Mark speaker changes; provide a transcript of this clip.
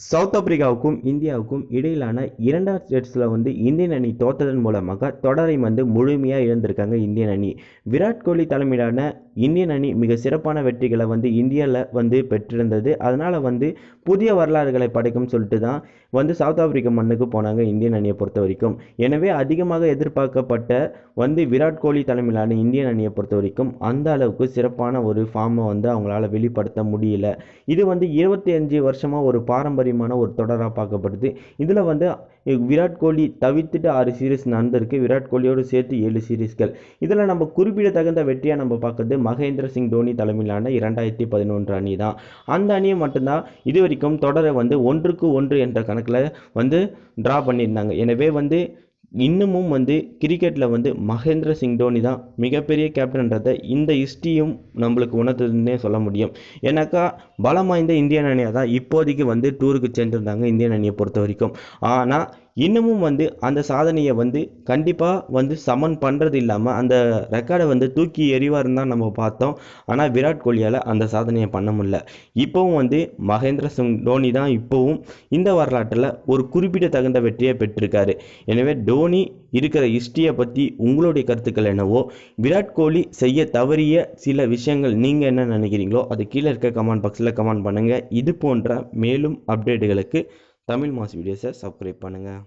Speaker 1: South ஆப்பிரிக்காவுக்கும் இந்தியாவுக்கும் இடையிலான இரண்டாவது டெஸ்ட்டில் வந்து இந்தியன் அணி தோற்றதன் மூலமாக தொடரை வந்து முழுமையாக இழந்திருக்காங்க இந்தியன் அணி. விராட் கோலி தலைமையிலான இந்தியன் அணி மிக சிறப்பான வெற்றிகளை வந்து இந்தியாவில் வந்து பெற்றிருந்தது. அதனால் வந்து புதிய வரலாறுகளை படைக்கும் சொல்லிட்டு தான் வந்து சவுத் ஆப்பிரிக்கா மண்ணுக்கு போனாங்க இந்தியன் அணியை பொறுத்த வரைக்கும் எனவே அதிகமாக எதிர்பார்க்கப்பட்ட வந்து விராட் கோலி தலைமையிலான இந்தியன் அணியை பொறுத்த வரைக்கும் அந்த அளவுக்கு சிறப்பான ஒரு ஃபார்மை வந்து அவங்களால வெளிப்படுத்த முடியல. இது வந்து இருபத்தி அஞ்சு வருஷமாக ஒரு பாரம்பரியமான ஒரு தொடராக பார்க்கப்படுது. இதில் வந்து விராட் கோலி தவிர்த்துட்டு ஆறு சீரீஸ் நடந்திருக்கு. விராட் கோலியோடு சேர்த்து ஏழு சீரீஸ்கள் இதில் நம்ம குறிப்பிடத்தகுந்த வெற்றியாக நம்ம பார்க்குறது மகேந்திர சிங் தோனி தலைமையிலான இரண்டாயிரத்தி பதினொன்று அணி தான் அந்த அணியை மட்டும்தான் இது வரைக்கும் தொடரை வந்து ஒன்றுக்கு ஒன்று என்ற கணக்கில் வந்து ட்ரா பண்ணியிருந்தாங்க. எனவே வந்து இன்னமும் வந்து கிரிக்கெட்டில் வந்து மகேந்திர சிங் தோனி தான் மிகப்பெரிய கேப்டன்றதை இந்த ஹிஸ்ட்ரியும் நம்மளுக்கு உணர்த்துதுன்னே சொல்ல முடியும். ஏன்னாக்கா பலம் வாய்ந்த இந்தியன் அணியாக தான் இப்போதைக்கு வந்து டூருக்கு சென்றிருந்தாங்க இந்தியன் அணியை பொறுத்த வரைக்கும் ஆனால் இன்னமும் வந்து அந்த சாதனையை வந்து கண்டிப்பாக வந்து சமன் பண்ணுறது இல்லாமல் அந்த ரெக்கார்டை வந்து தூக்கி எறிவார்னு தான் நம்ம பார்த்தோம். ஆனால் விராட் கோலியால் அந்த சாதனையை பண்ண முடியல. இப்போவும் வந்து மகேந்திர சிங் டோனி தான் இப்போவும் இந்த வரலாற்றில் ஒரு குறிப்பிடத்தகுந்த வெற்றியை பெற்றிருக்காரு. எனவே டோனி இருக்கிற ஹிஸ்ட்ரியை பற்றி உங்களுடைய கருத்துக்கள் என்னவோ? விராட் கோலி செய்ய தவறிய சில விஷயங்கள் நீங்கள் என்ன நினைக்கிறீங்களோ அது கீழே இருக்க கமெண்ட் பாக்ஸில் கமெண்ட் பண்ணுங்கள் இது போன்ற மேலும் அப்டேட்டுகளுக்கு தமிழ் மாஸ் வீடியோஸை சப்ஸ்கிரைப் பண்ணுங்கள்